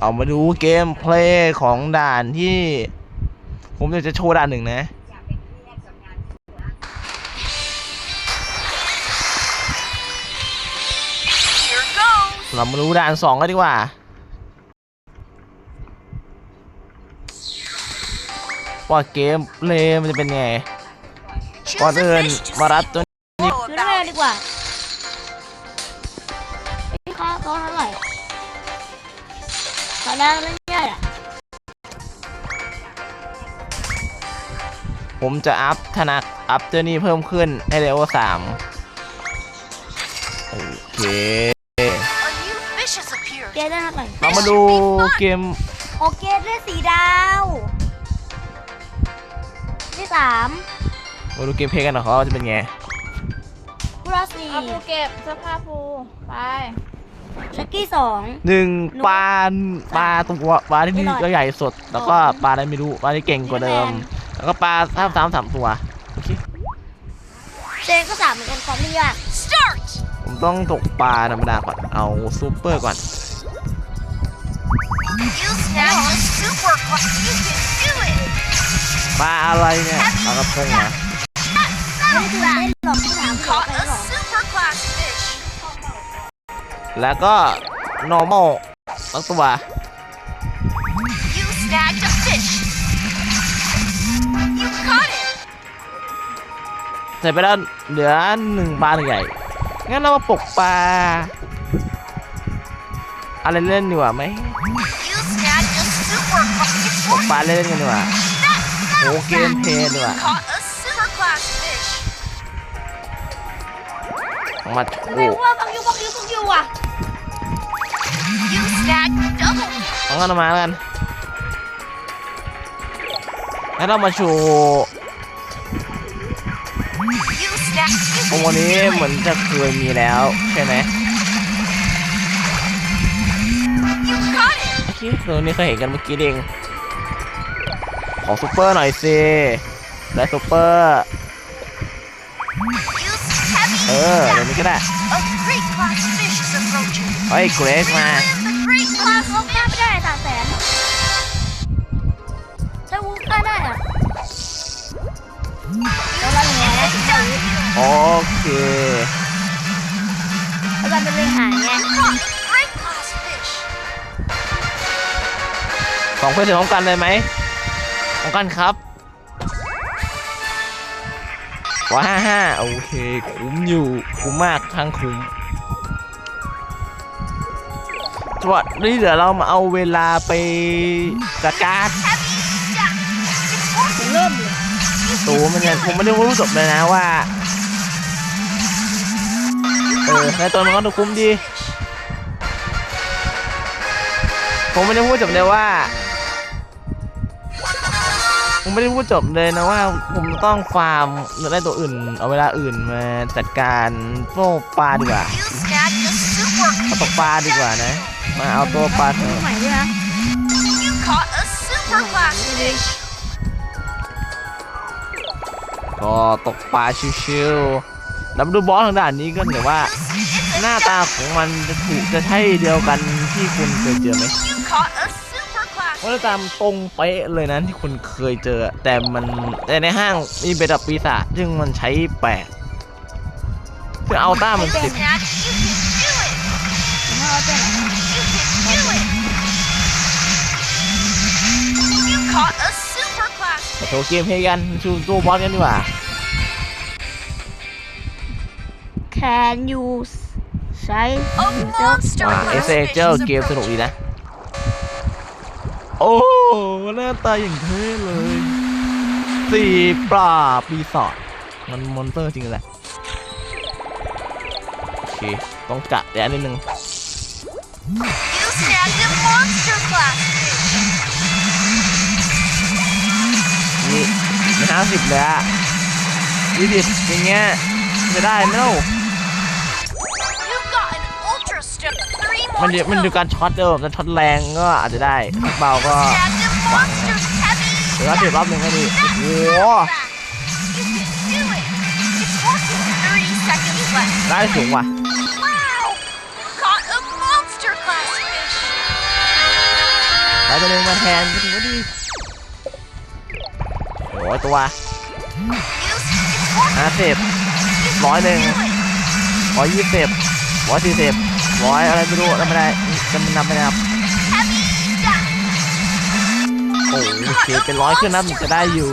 เอามาดูเกมเพลย์ของด่านที่ ผมอยากจะโชว์ด่านหนึ่งนะเรามาดูด่านสองกันดีกว่า ว่าเกมเพลย์มันจะเป็นไง ก่อนอื่นมารับตัว know ซื้อได้ about ดีกว่า นแรกเล่นง่ายอะผมจะอัพธนักอัพเจอนี่เพิ่มขึ้นให้เลเวลสามโอเค A new fish has appeared. เกมได้เท่าไหร่เรามาดูเกมโอเคได้สีดาวที่สามมาดูเกมเพลย์กันหน่อยเขาจะเป็นไงกุราสีเอาปูเก็บเสื้อผ้าปูไป ลักกี้สอง หนึ่งหนูปลาปลาตัวปลาที่ไม่นี่รอดก็ใหญ่สุดแล้วก็ปลาอะไรไม่รู้ปลาที่เก่งกว่าเดิม แล้วก็ปลาสามสามสามตัวโอเคเจนก็สามเหมือนกันความไม่ยาก Start. ผมต้องตกปลาธรรมดาก่อนเอาซูเปอร์ก่อน You snagged a super cla- You can do it. ปลาอะไรเนี่ยปลากระพงเหรอไม่ได้ตื่นเต้นหรอกที่ถามเขา แล้วก็ normal ตั้งตัว You snagged a fish. You caught it. เสร็จไปแล้วเหลือหนึ่งปลาหนึ่งใหญ่ งั้นเรามาปกปลา อะไรเล่นดีกว่าไหม You snagged a super. cla- It's ปกปลาเล่นกันดีกว่าโอ้เกมเพลย์ดีกว่า มาโอ้ไม่ว่าบังยูบังยูบังยูอะ You snagged double. เอางั้นเอามาแล้วกันงั้นเรามาโชว์ You snagged. You ตรง can วันนี้ do เหมือน it. จะเคยมีแล้ว ใช่ไหม You caught it. โอเคตรงนี้เคยเห็นกันเมื่อกี้เอง ขอซูเปอร์หน่อยสิ ได้ซูเปอร์ Use heavy เออเดี๋ยว snap. นี้ก็ได้ A great class fish is approaching. เฮ้ยเกรกมา Relive the great class เขาฆ่าไม่ได้สามแสนถ้าวุ้ฆ่าได้อะแล้วเราอย่างเงี้ยนะโอเคแล้วมันเป็นเรื่องหายไง Caught a great class fish. สองเพื่อนถึงพร้อมกันเลยไหมพร้อมกันครับ ร้อยห้าห้าโอเค คุ้มอยู่ คุ้มมากทั้งคุ้มจวดนี่เดี๋ยวเรามาเอาเวลาไปจัดการเริ่มเลยตัวมันเนี่ยผมไม่ได้รู้จบเลยนะว่า เออในตัวมันก็ดูคุ้มดี ผมไม่ได้พูดจบเลยว่า ผมไม่ได้พูดจบเลยนะว่าผมต้องฟาร์มหรือได้ตัวอื่น เอาเวลาอื่นมาจัดการโต้ปลาดีกว่า You snagged a super. เอาตกปลาดีกว่านะ มาเอาตัวปลาเถรุ่นอะใหม่ด้วยนะ You caught a super class fish. ก็ตกปลาชิวๆแล้วมาดูบอสทางด้านนี้ก็เดี๋ยวว่า It's หน้าตาของมันจะถูกจะใช่เดียวกันที่คุณเคยเจอไหม You caught a super class ว่าตามตรงเป๊ะเลยนะที่คุณเคยเจอ แต่มันแต่ในห้างมีเบ็ดแบบปีศาจซึ่งมันใช้แปดคืออัลต้ามันสิบ Snag. You can do it. ถ้าเอาตัวไหน You can do it. You caught a super class มาโชว์เกมเพลย์กันชูตัวบอสกันดีกว่าแคนยูใช้ A monster อ่า class เอเซ fish เจอร์ is เกมสนุกดี approaching. นะ โอ้หน้าตาอย่างเท่เลยสี่ปลาปีศาจมันมอนเตอร์จริงแหละโอเค ต้องกะแต่นิดนึงนี่ไม่ห้าสิบเลยอะยี่สิบอย่างเงี้ยจะได้ไหมล่า มัน more เดี๋ยวมันดู to go. การช็อตเดิมแต่ช็อตแรงก็อาจจะได้ถ้าเบาก็ Snagged a monster heavy. เดี๋ยวรับเดี๋ยวรอบหนึ่งก็ดีโอ้โห You can do it. It's working. 30 seconds left. ได้สูงว่ะ Wow! Caught a monster class fish. ตัวหนึงมาแทนก็ถือว่าดีโอ้ยตัว Use it's working. ห้าสิบร้อยหนึ่ง Do it. ร้อยยี่สิบ ร้อยสี่สิบร้อยอะไรไม่รู้จำไม่ได้จำนับไม่ได้ครับโอ้โหโอเคเป็นร้อยขึ้นนะมันจะได้อยู่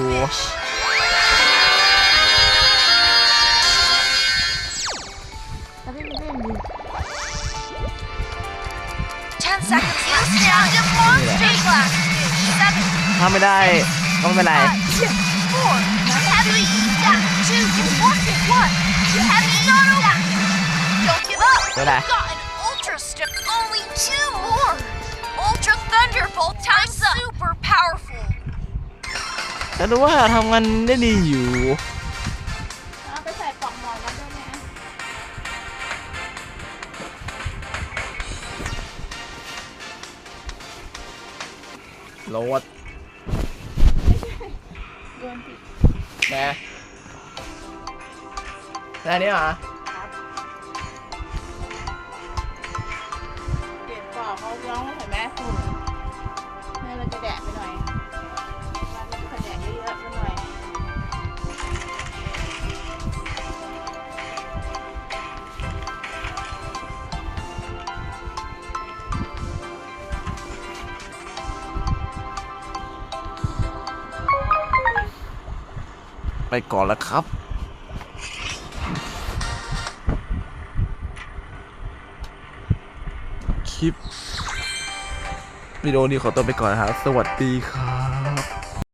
ถ้าไม่ได้ก็ไม่เป็นไร give up. Good eye. Got an ultra stick. Only two more. Ultra thunderbolt. Time's up. Super powerful. แต่ดูว่าทำงานได้ดีอยู่ เอาไปใส่ปลอกหมอนกันด้วยนะ โหลด โยนผิด แม่แต่อันนี้เหรอ เก็บปลอกเขาย้อมเห็นไหมฝุ่นนี่เราจะแดดไปหน่อยมันจะแดดเยอะๆไปหน่อยไปก่อนแล้วครับ คลิป วิดีโอนี้ขอตัวไปก่อนนะครับ สวัสดีครับ